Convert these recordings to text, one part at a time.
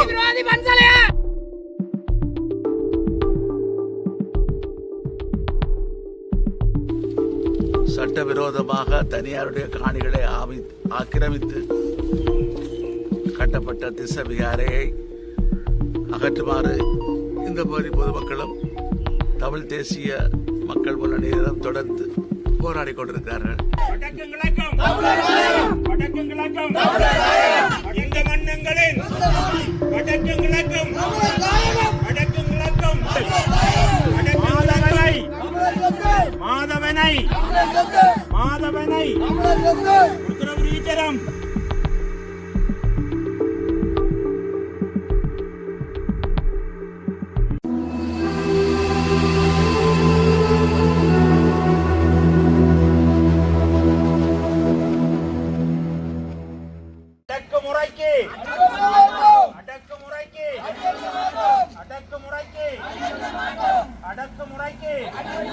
ವಿರೋಧಿ சட்டவிரோதமாக தனியாருடைய காணிகளை ஆக்கிரமித்து கட்டப்பட்ட திசவிகாரையை அகற்றுமாறு இந்த மாதிரி பொதுமக்களும் தமிழ் தேசிய மக்கள் முன்னணியிடம் தொடர்ந்து போராடி கொண்டிருக்கிறார்கள் இந்த மன்னங்களின் மாதவனை மாதவனை உத்தரவு அடக்குமுறைக்கு அடக்குமுறைக்கு அடக்குமுறைக்கு அடக்குமுறைக்கு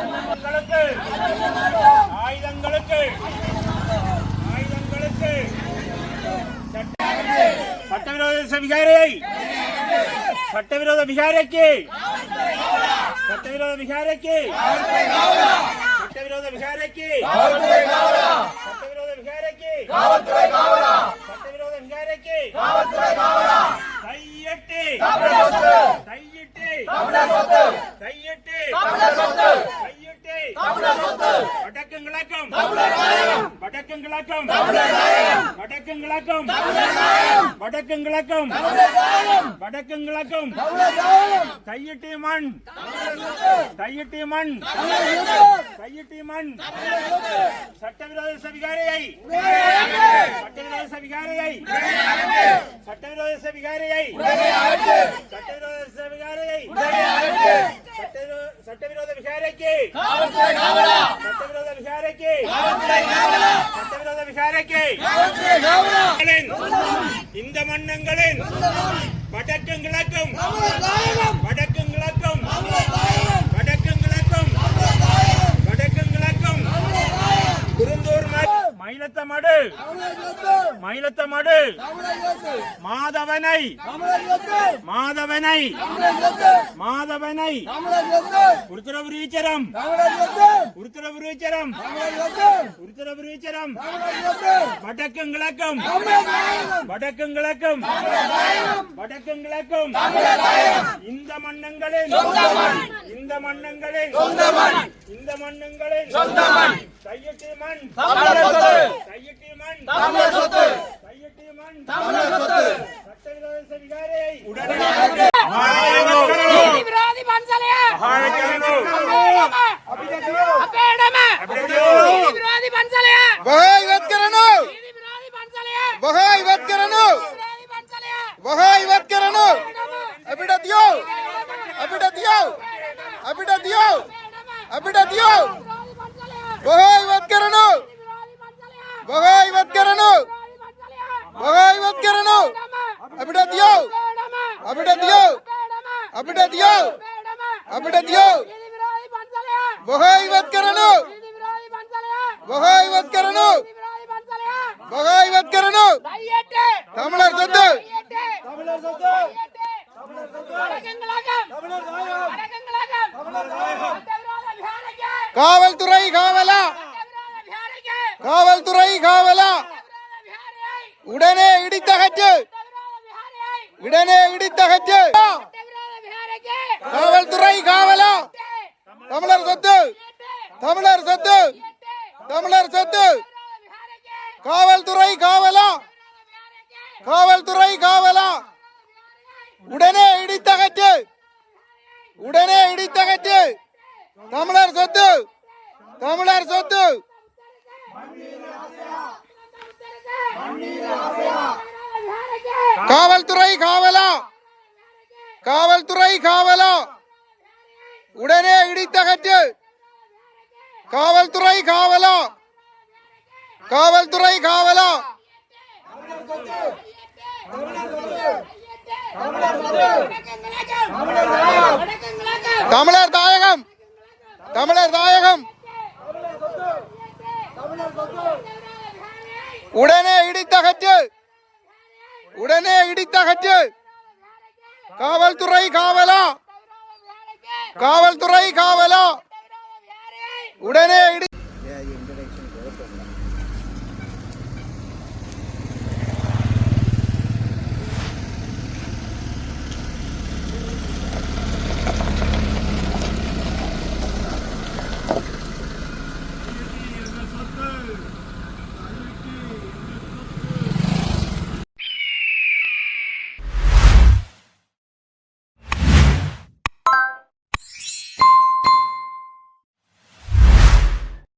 ஆயுதங்களுக்கு. ஆயுதங்களுக்கு. ஆயுதங்களுக்கு. சட்டவிரோத விகாரையை. சட்டவிரோத விகாரைக்கு. சட்டவிரோத விகாரைக்கு. சட்டவிரோத விகாரைக்கு. சட்டவிரோத விகாரைக்கு. கையெட்டு. கையிட்டு. கையிட்டு. கையிட்டு. வடக்கும் கிழக்கும். வடக்கும் கிழக்கும். வடக்கும் கிழக்கும். வடக்கும் கிழக்கும். வடக்கும் கிழக்கும். கையிட்டு மண். கையிட்டு மண். கையிட்டு மண். சட்டவிரோத சவிகாரையை சட்டவிரோத சவிகாரையை சட்டவிரோத சவிகாரையை சட்டவிரோத சவிகாரையை சட்டவிரோத விகாரைக்கு சட்டவிரோத விகாரைக்கு சட்டவிரோத விகாரைக்கு இந்த மன்னங்களின் வடக்கும் கிழக்கும் வடக்கும் கிழக்கும் வடக்கும் கிழக்கும் வடக்கும் கிழக்கும் குருந்தூர் ம- மயிலத்தமடு மயிலத்தமடு மாதவனை. மாதவனை. மாதவனை. உருத்திரபுரீச்சரம் உருத்திரபுரீச்சரம் உருத்திரபுரீச்சரம் வடக்கும் கிழக்கும். வடக்கும் கிழக்கும். வடக்கும் கிழக்கும். இந்த மன்னங்களின் இந்த மன்னங்களின் இந்த மன்னங்களின் கையெட்டி மண். தமிழர் சொத்து. தமிழர் சொத்து. விரோதி பன்சலையா அப்பேடமா? விரோதி பன்சலையா අපිට දියෝ අපිට දියෝ අපිට දියෝ වහා ඉවත් කරනු වහා ඉවත් කරනු වහා ඉවත් කරනු தமிழர் சொத்து தமிழர் சொத்து காவல்துறை காவலா காவல்துறை காவலா உடனே இடித்தகற்று உடனே இடித்தகற்று. காவல்துறை காவலா. தமிழர் சொத்து. தமிழர் சொத்து. தமிழர் சொத்து. காவல்துறை காவலா. காவல்துறை காவலா. உடனே இடித்தகற்று. உடனே இடித்தகற்று. தமிழர் சொத்து. தமிழர் சொத்து. காவல்துறை. காவலா? காவல்துறை காவலா? உடனே இடித்தகற்று காவல்துறை காவலா? காவல்துறை காவலா? தமிழர் தாயகம். தமிழர் தாயகம். உடனே இடித்தகற்று உடனே இடித்தகற்று. காவல்துறை காவலா? காவல்துறை காவலா? உடனே இடி